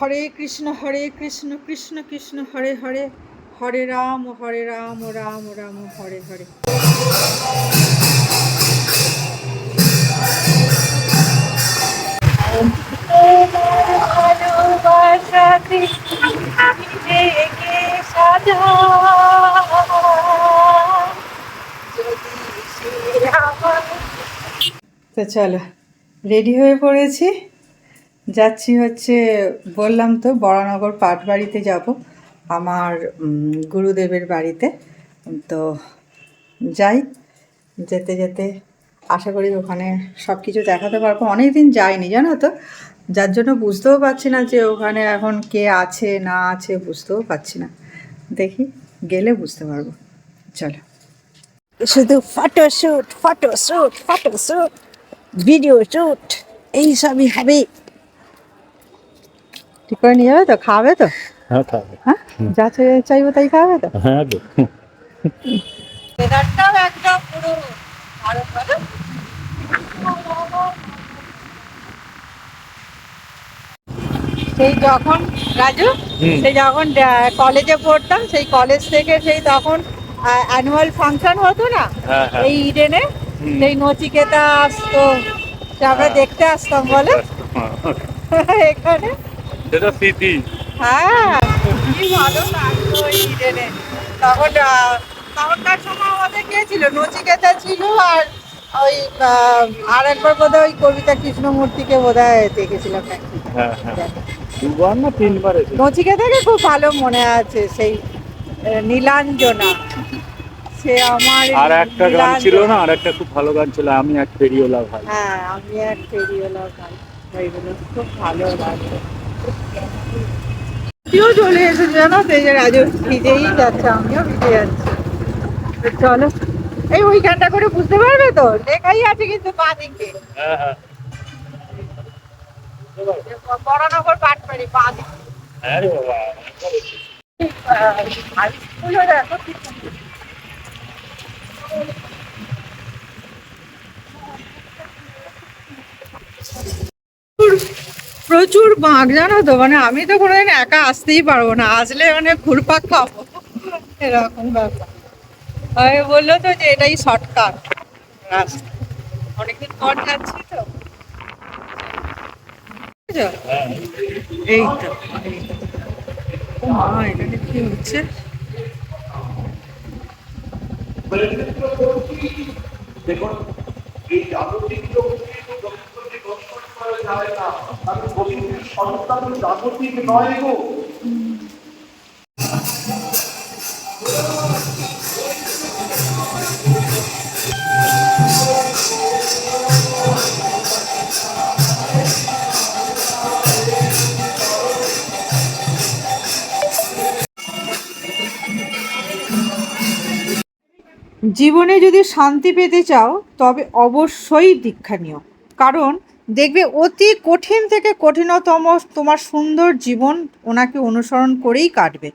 হরে কৃষ্ণ হরে কৃষ্ণ কৃষ্ণ কৃষ্ণ, হরে হরে। হরে রাম হরে রাম রাম রাম, হরে হরে। তো চলো রেডি হয়ে পড়েছি? যাচ্ছি হচ্ছে, বললাম তো, বরানগর পাটবাড়িতে যাব, আমার গুরুদেবের বাড়িতে। তো যাই, যেতে যেতে আশা করি ওখানে সব কিছু দেখাতে পারব। অনেক দিন যাইনি, জানো তো? যার জন্য বুঝতেও পারছি না যে ওখানে এখন কে আছে, না আছে, বুঝতেও পারছি না। দেখি, গেলে বুঝতে পারব। চলো। শুধু photo shoot photo shoot photo shoot video shoot এইসবই হবে। ঠিক করে নিয়ে যাবে তো খাবে তো হ্যাঁ খাবে হ্যাঁ যা চাইব তাই খাবে তো হ্যাঁ কেদারটাও একদম পুরো আরও ভালো সেই যখন রাজু সেই যখন কলেজে পড়তাম সেই কলেজ থেকে সেই তখন অ্যানুয়াল ফাংশন হতো না? হ্যাঁ হ্যাঁ। এই ইডেনে? সেই নচিকেতা আসতো। আমরা হ্যাঁ। দেখতে আসতাম বলে? এখানে? সেটা স্মৃতি। হ্যাঁ কি ভালো লাগতো ওই ইডেনে তখন তখনকার সময় আমাদের কে ছিল? নচিকেতা ছিল আর ওই আর একবার বোধহয় ওই কবিতা কৃষ্ণমূর্তিকে বোধহয় দেখেছিলাম নাকি হ্যাঁ হ্যাঁ। দুবার না তিনবার নচিকেতাকে খুব ভালো মনে আছে সেই নীলাঞ্জনা। সে আমার আর একটা গান ছিল না আর একটা খুব ভালো গান ছিল আমি এক ফেরিওলা ভাই। হ্যাঁ আমি এক ফেরিওয়ালা ভাই। ওইগুলো খুব ভালো তুইও চলে এসেছে জানো তো এই যে রাজু ভিজেই যাচ্ছে আমিও ভিজে যাচ্ছি। চলো। এই ওইখানটা করে বুঝতে পারবে তো? লেখাই আছে কিন্তু বাঁ দিকে। হ্যাঁ হ্যাঁ। বড়নগর পাটপাড়ি বাঁ দিকে হ্যাঁ রে বাবা হাই স্কুলও দেখো কি সুন্দর। প্রচুর- প্রচুর বাঘ, জানো তো? মানে আমি তো কোনোদিন একা আসতেই পারব না। আসলে মানে ঘুরপাক খাব। এরকম ব্যাপার। আমি বলল তো যে এটাই শর্টকাট। অনেকদিন পর যাচ্ছি তো। এই তো। মা এখানে কি হচ্ছে? দেখুন, এই দর্শন জীবনে যদি শান্তি পেতে চাও তবে অবশ্যই দীক্ষা নিও। কারণ দেখবে অতি কঠিন থেকে কঠিনতম তোমার সুন্দর জীবন ওনাকে অনুসরণ করেই কাটবে।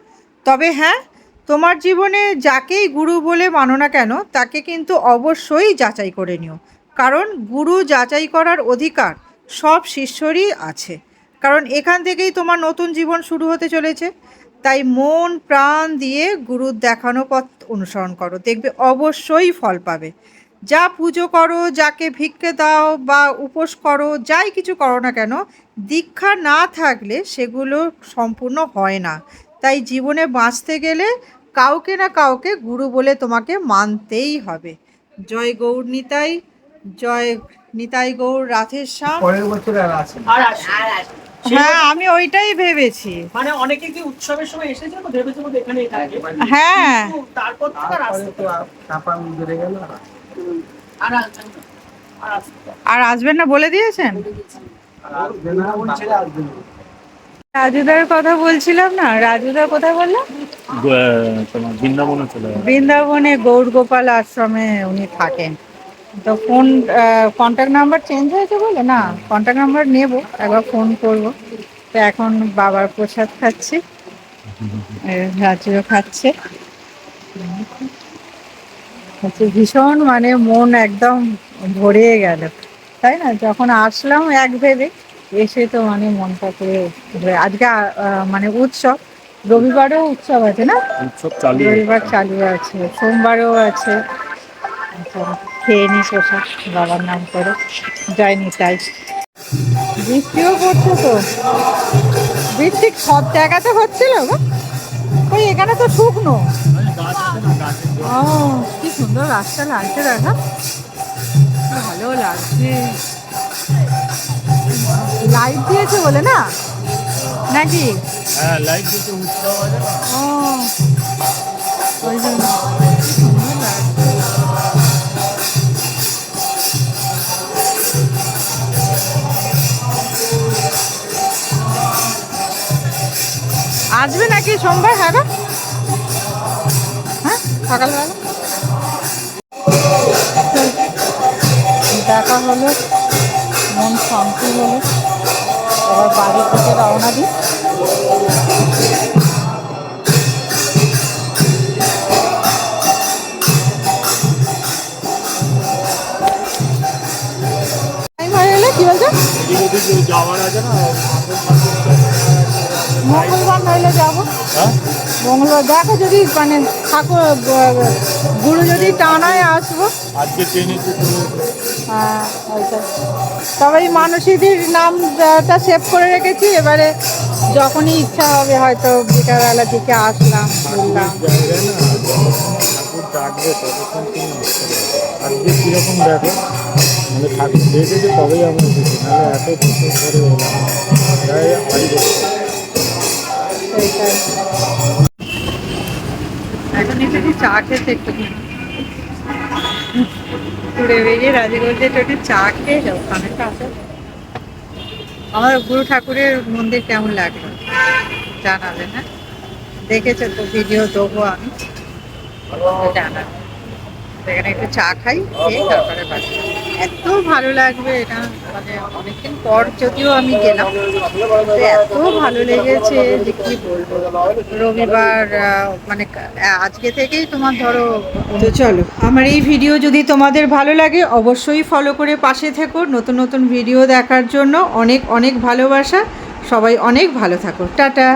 তবে হ্যাঁ তোমার জীবনে যাকেই গুরু বলে মানো না কেন, তাকে কিন্তু অবশ্যই যাচাই করে নিও। কারণ গুরু যাচাই করার অধিকার সব শিষ্যরই আছে। কারণ এখান থেকেই তোমার নতুন জীবন শুরু হতে চলেছে। তাই মন, প্রাণ দিয়ে গুরুর দেখানো পথ অনুসরণ করো। দেখবে অবশ্যই ফল পাবে। যা পুজো করো যাকে ভিক্ষে দাও বা উপোস করো যাই কিছু করো না কেন দীক্ষা না থাকলে সেগুলো সম্পূর্ণ হয় না। তাই জীবনে বাঁচতে গেলে কাউকে না কাউকে গুরু বলে তোমাকে মানতেই হবে। জয় গৌর নিতাই জয় নিতাই গৌর রাধের শ্যাম। পরের বছর আর আছে হ্যাঁ আমি ওইটাই ভেবেছি। মানে অনেকে কি উৎসবের সময় এসেছে তো ভেবেছে বোধ এখানেই থাকবে? হ্যাঁ। তারপর থেকে আর আসতে তো চাপা গেল। আর আসবেন না। বলে দিয়েছেন? রাজুদার কথা বলছিলাম না? রাজুদা কোথায় বললাম বৃন্দাবনে চলে বৃন্দাবনে গৌর গোপাল আশ্রমে উনি থাকেন। তো ফোন কন্ট্যাক্ট নাম্বার চেঞ্জ হয়েছে বলে? না কন্ট্যাক্ট নাম্বার নেব, একবার ফোন করব। তো এখন বাবার প্রসাদ খাচ্ছি। রাজুও খাচ্ছে। হচ্ছে ভীষণ মানে মন একদম ভরে গেল। তাই না? যখন আসলাম এক ভেবে এসে তো মানে মনটা পুরো ঘুরে- আজকে মানে উৎসব রবিবারও উৎসব আছে না? উৎসব চালু রবিবার চালু আছে সোমবারও আছে। আচ্ছা, খেয়ে নি প্রসাদ বাবার নাম করে। যায়নি তাই। বৃষ্টিও পড়ছে তো। বৃষ্টি সব জায়গাতে হচ্ছিল গো। ওই এখানে তো শুকনো। ও। সুন্দর রাস্তা লাগছে দেখা। ভালো লাগছে। লাইট দিয়েছে বলে না? নাকি? হ্যাঁ লাইট ও ওই জন্য। আসবে নাকি সোমবার হ্যাঁ হ্যাঁ সকালবেলা? হলো মন শান্তি হলো। এবার বাড়ি থেকে রওনা দিই। কি বলছো? যাওয়ার আছে না মঙ্গলবার নইলে যাব। মঙ্গলবার দেখো যদি মানে ঠাকুর গুরু যদি টানায় আসব। আজকে হ্যাঁ এই মানসীদের নামটা সেভ করে রেখেছি এবারে যখনই ইচ্ছা হবে হয়তো বিকালবেলার দিকে আসলাম। ঘুরলাম ডাকবে ততক্ষণ তুমি আসতে আজকে কীরকম দেখো মানে ঠাকুর দেখেছে তবেই আমরা এসেছি নাহলে এত বছর এলাম। বছর। এখন এসেছি চা খেতে একটু ঘুরে বেরিয়ে রাজগঞ্জে একটু একটু চা খেয়ে যাও খানেটা আমার গুরু ঠাকুরের মন্দির কেমন লাগল? জানাবেন না দেখেছ তো, ভিডিও দেবো আমি। জানাবেন। সেখানে একটু চা খাই খেয়ে তারপরে বাড়ি এত ভালো লাগবে এটা মানে অনেকদিন পর যদিও আমি গেলাম এত ভালো লেগেছে যে কি বলব। রবিবার মানে আজকে থেকেই তোমার ধরো তো চলো। আমার এই ভিডিও যদি তোমাদের ভালো লাগে অবশ্যই ফলো করে পাশে থেকো। নতুন নতুন ভিডিও দেখার জন্য অনেক অনেক ভালোবাসা। সবাই অনেক ভালো থাকো। টাটা।